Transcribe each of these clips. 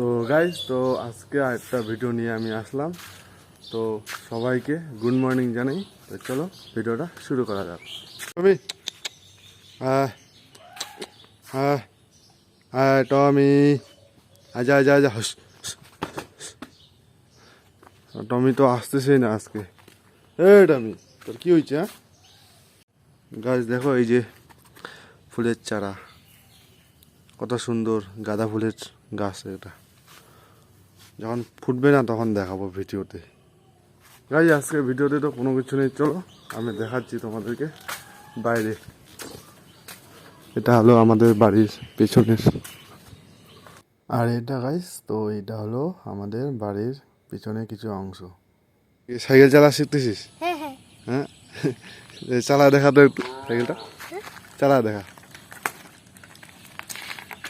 তো গাইজ তো আজকে একটা ভিডিও নিয়ে আমি আসলাম। তো সবাইকে গুড মর্নিং জানাই। তো চলো ভিডিওটা শুরু করা যাক। টমি হ্যাঁ হ্যাঁ টমি আজা আজা আজা টমি তো আসতেছেই না আজকে। এ টমি তোর কি হয়েছে হ্যাঁ? গাছ দেখো এই যে ফুলের চারা। কত সুন্দর গাঁদা ফুলের গাছ এটা। যখন ফুটবে না তখন দেখাবো ভিডিওতে। গাই আজকে ভিডিওতে তো কোনো কিছু নেই চলো আমি দেখাচ্ছি তোমাদেরকে বাইরে। এটা হলো আমাদের বাড়ির পেছনের। আর এটা গাইস তো এটা হলো আমাদের বাড়ির পিছনে কিছু অংশ। সাইকেল চালা শিখতেছিস? হ্যাঁ হ্যাঁ। হ্যাঁ? চালা দেখা তো একটু সাইকেলটা। চালা দেখা।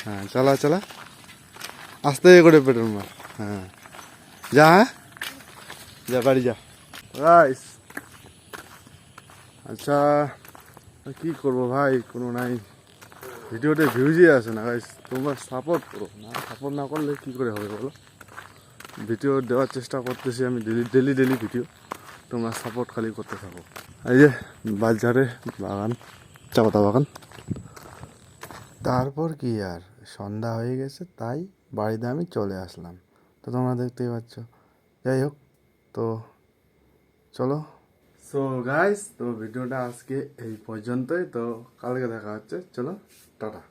হ্যাঁ চালা চালা। আস্তে করে পেট্রোল মার। হ্যাঁ। যা হ্যাঁ? যা, বাড়ি যা। রাইস। আচ্ছা কি করব ভাই? কোনো নাই। ভিডিওতে ভিউজই আসে না গাইস তোমরা সাপোর্ট করো। না সাপোর্ট না করলে কি করে হবে বলো? ভিডিও দেওয়ার চেষ্টা করতেছি আমি ডেলি ডেলি ডেলি ভিডিও। তোমরা সাপোর্ট খালি করতে থাকো। এই যে বাজারে বাগান, চাপাতা বাগান। তারপর কি আর? সন্ধ্যা হয়ে গেছে, তাই বাড়িতে আমি চলে আসলাম। তো তোমরা দেখতেই পাচ্ছ। যাই হোক, তো চলো। সো গাইস তো ভিডিওটা আজকে এই পর্যন্তই। তো কালকে দেখা হচ্ছে। চলো, টাটা।